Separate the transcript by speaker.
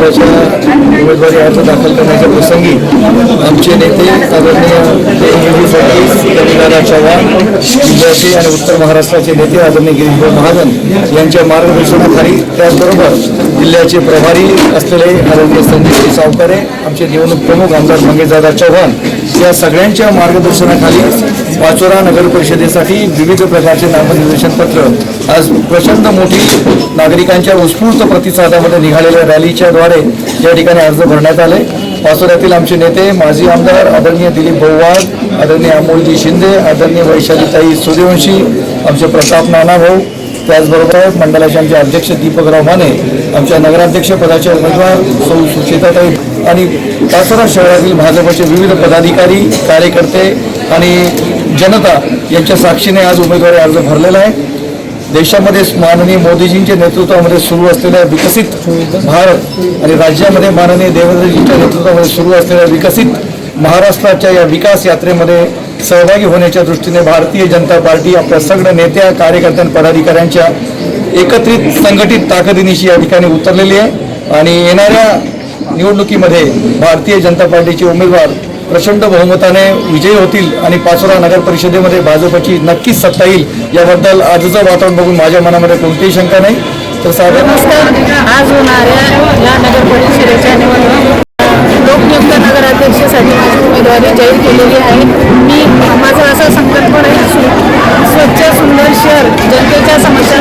Speaker 1: पदाच्या उमेदवारी अर्ज दाखल करण्याच्या प्रसंगी आमचे नेते आदरणीय देवगिरी फडणवीस चव्हाण जिल्ह्याचे आणि उत्तर महाराष्ट्राचे नेते आदरणीय गिरीशभाऊ महाजन यांच्या मार्गदर्शनाखाली त्याचबरोबर जिल्ह्याचे प्रभारी असलेले आदरणीय संजय सावकारे आमचे निवडणूक प्रमुख आमदार मंगेशदादा चव्हाण या सगळ्यांच्या मार्गदर्शनाखाली पाचोरा नगर परिषदेसाठी विविध प्रकारचे नामनिर्देशन पत्र आज प्रचंड मोठी नागरिकांच्या उत्स्फूर्त प्रतिसादामध्ये निघालेल्या रॅलीच्याद्वारे या ठिकाणी अर्ज भरण्यात आले. पासोऱ्यातील आमचे नेते माजी आमदार आदरणीय दिलीप भोवाड आदरणीय अमोलजी शिंदे आदरणीय वैशालीताई सूर्यवंशी आमचे प्रताप नाना भाऊ त्याचबरोबर मंडळाचे आमचे अध्यक्ष दीपकराव माने आमच्या नगराध्यक्ष पदाचे उमेदवार सौ सुचिताताई आणि पाचोरा शहरातील भाजपचे विविध पदाधिकारी कार्यकर्ते आणि जनता यांच्या साक्षीने आज उमेदवारी अर्ज भरलेला आहे. देशामध्ये माननीय मोदीजींच्या नेतृत्वामध्ये सुरू असलेल्या विकसित भारत आणि राज्यामध्ये माननीय देवेंद्रजींच्या नेतृत्वामध्ये सुरू असलेल्या विकसित महाराष्ट्राच्या या विकास यात्रेमध्ये सहभागी होण्याच्या दृष्टीने भारतीय जनता पार्टी आपल्या सगळ्या नेत्या कार्यकर्त्यां पदाधिकाऱ्यांच्या एकत्रित संघटित ताकदीनिशी या ठिकाणी उतरलेली आहे. आणि येणाऱ्या निवडणुकीमध्ये भारतीय जनता पार्टीचे उमेदवार प्रचंड बहुमताने विजयी होतील आणि पाचोरा नगर परिषदेमध्ये भाजपची नक्कीच सत्ता येईल याबद्दल आजचं वातावरण बघून माझ्या मनामध्ये कोणतीही शंका नाही. तर साधारण
Speaker 2: आज होणाऱ्या या नगर परिषदेच्या निवडणूक. लोकनियुक्त नगराध्यक्षासाठी माझी उमेदवारी जाहीर केलेली आहे. मी माझा असा संकल्प आहे स्वच्छ सुंदर शहर जनतेच्या समस्या